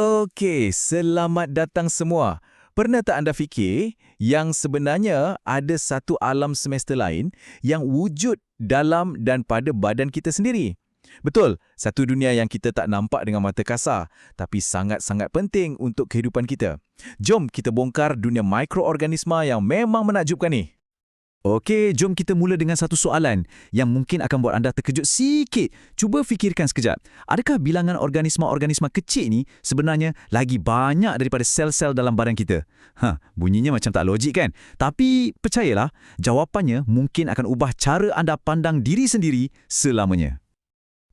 Okey, selamat datang semua. Pernah tak anda fikir yang sebenarnya ada satu alam semesta lain yang wujud dalam dan pada badan kita sendiri? Betul, satu dunia yang kita tak nampak dengan mata kasar, tapi sangat-sangat penting untuk kehidupan kita. Jom kita bongkar dunia mikroorganisma yang memang menakjubkan ni. Okey, jom kita mula dengan satu soalan yang mungkin akan buat anda terkejut sikit. Cuba fikirkan sekejap. Adakah bilangan organisma-organisma kecil ni sebenarnya lagi banyak daripada sel-sel dalam badan kita? Ha, bunyinya macam tak logik kan? Tapi percayalah, jawapannya mungkin akan ubah cara anda pandang diri sendiri selamanya.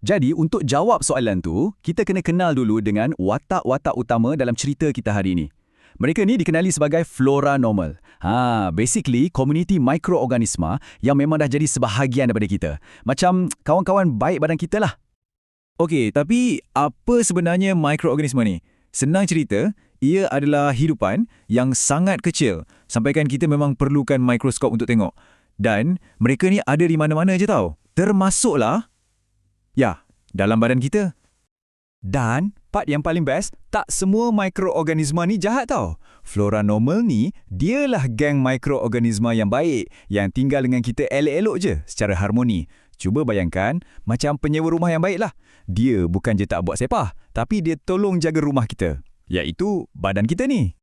Jadi, untuk jawab soalan tu, kita kena kenal dulu dengan watak-watak utama dalam cerita kita hari ini. Mereka ni dikenali sebagai flora normal. Ha, basically komuniti mikroorganisma yang memang dah jadi sebahagian daripada kita. Macam kawan-kawan baik badan kita lah. Okey, tapi apa sebenarnya mikroorganisma ni? Senang cerita, ia adalah hidupan yang sangat kecil sampaikan kita memang perlukan mikroskop untuk tengok. Dan mereka ni ada di mana-mana je tau. Termasuklah ya, dalam badan kita. Dan part yang paling best, tak semua mikroorganisma ni jahat tau. Flora normal ni, dialah geng mikroorganisma yang baik yang tinggal dengan kita elok-elok je secara harmoni. Cuba bayangkan, macam penyewa rumah yang baik lah. Dia bukan je tak buat sepah, tapi dia tolong jaga rumah kita. Iaitu badan kita ni.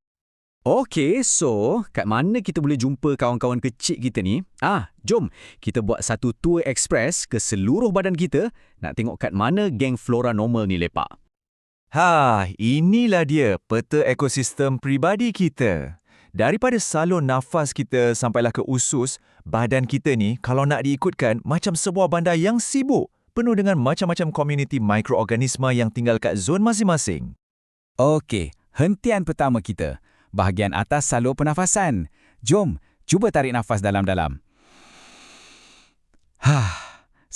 Okey, so kat mana kita boleh jumpa kawan-kawan kecil kita ni? Ah, jom kita buat satu tour express ke seluruh badan kita nak tengok kat mana geng flora normal ni lepak. Ha, inilah dia peta ekosistem pribadi kita. Daripada salur nafas kita sampailah ke usus, badan kita ni kalau nak diikutkan macam sebuah bandar yang sibuk, penuh dengan macam-macam komuniti mikroorganisma yang tinggal kat zon masing-masing. Okey, hentian pertama kita bahagian atas salur pernafasan. Jom, cuba tarik nafas dalam-dalam. Hah.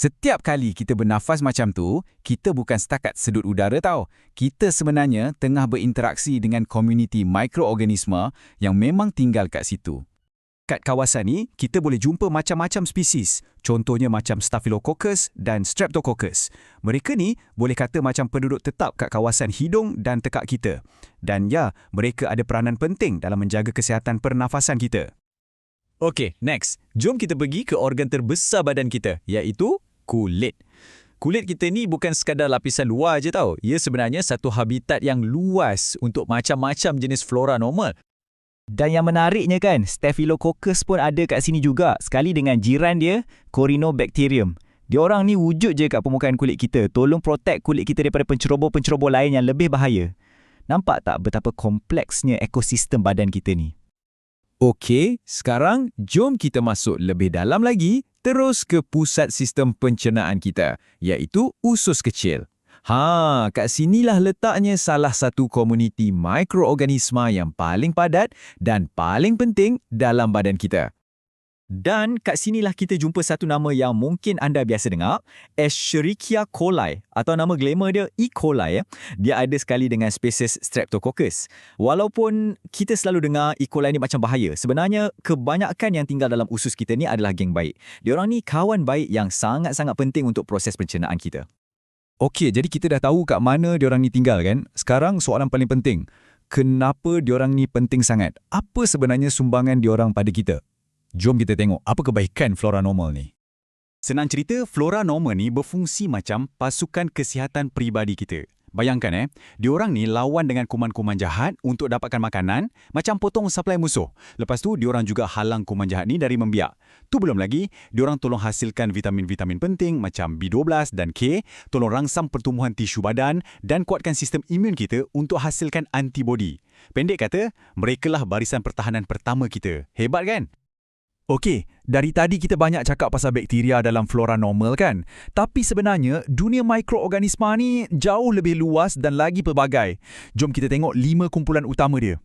Setiap kali kita bernafas macam tu, kita bukan setakat sedut udara tau. Kita sebenarnya tengah berinteraksi dengan komuniti mikroorganisma yang memang tinggal kat situ. Kat kawasan ni, kita boleh jumpa macam-macam spesies. Contohnya macam Staphylococcus dan Streptococcus. Mereka ni boleh kata macam penduduk tetap kat kawasan hidung dan tekak kita. Dan ya, mereka ada peranan penting dalam menjaga kesihatan pernafasan kita. Okey, next. Jom kita pergi ke organ terbesar badan kita, iaitu kulit. Kulit kita ni bukan sekadar lapisan luar je tau. Ia sebenarnya satu habitat yang luas untuk macam-macam jenis flora normal. Dan yang menariknya kan, Staphylococcus pun ada kat sini juga, sekali dengan jiran dia, Corynebacterium. Diorang ni wujud je kat permukaan kulit kita, tolong protect kulit kita daripada penceroboh-penceroboh lain yang lebih bahaya. Nampak tak betapa kompleksnya ekosistem badan kita ni? Okey, sekarang jom kita masuk lebih dalam lagi, terus ke pusat sistem pencernaan kita, iaitu usus kecil. Ha, kat sinilah letaknya salah satu komuniti mikroorganisma yang paling padat dan paling penting dalam badan kita. Dan kat sinilah kita jumpa satu nama yang mungkin anda biasa dengar, Escherichia coli atau nama glamour dia E. coli. Ya. Dia ada sekali dengan spesies Streptococcus. Walaupun kita selalu dengar E. coli ni macam bahaya, sebenarnya kebanyakan yang tinggal dalam usus kita ni adalah geng baik. Diorang ni kawan baik yang sangat-sangat penting untuk proses pencernaan kita. Okey, jadi kita dah tahu kat mana diorang ni tinggal kan? Sekarang soalan paling penting. Kenapa diorang ni penting sangat? Apa sebenarnya sumbangan diorang pada kita? Jom kita tengok apa kebaikan flora normal ni. Senang cerita, flora normal ni berfungsi macam pasukan kesihatan peribadi kita. Bayangkan eh, diorang ni lawan dengan kuman-kuman jahat untuk dapatkan makanan macam potong suplai musuh. Lepas tu diorang juga halang kuman jahat ni dari membiak. Tu belum lagi, diorang tolong hasilkan vitamin-vitamin penting macam B12 dan K, tolong rangsang pertumbuhan tisu badan dan kuatkan sistem imun kita untuk hasilkan antibodi. Pendek kata, merekalah barisan pertahanan pertama kita. Hebat kan? Okey, dari tadi kita banyak cakap pasal bakteria dalam flora normal kan? Tapi sebenarnya, dunia mikroorganisma ni jauh lebih luas dan lagi pelbagai. Jom kita tengok lima kumpulan utama dia.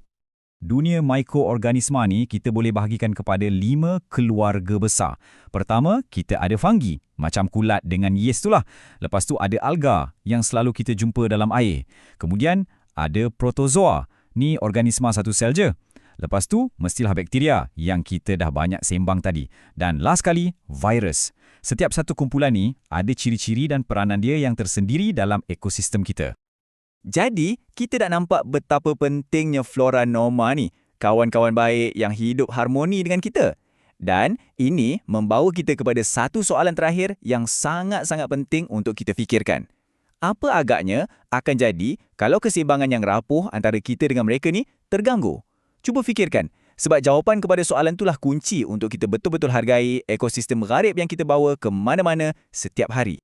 Dunia mikroorganisma ni kita boleh bahagikan kepada lima keluarga besar. Pertama, kita ada fungi, macam kulat dengan yeast tu lah. Lepas tu ada alga yang selalu kita jumpa dalam air. Kemudian ada protozoa, ni organisma satu sel je. Lepas tu, mestilah bakteria yang kita dah banyak sembang tadi. Dan last kali, virus. Setiap satu kumpulan ni ada ciri-ciri dan peranan dia yang tersendiri dalam ekosistem kita. Jadi, kita dah nampak betapa pentingnya flora norma ni, kawan-kawan baik yang hidup harmoni dengan kita. Dan ini membawa kita kepada satu soalan terakhir yang sangat-sangat penting untuk kita fikirkan. Apa agaknya akan jadi kalau keseimbangan yang rapuh antara kita dengan mereka ni terganggu? Cuba fikirkan, sebab jawapan kepada soalan itulah kunci untuk kita betul-betul hargai ekosistem gharib yang kita bawa ke mana-mana setiap hari.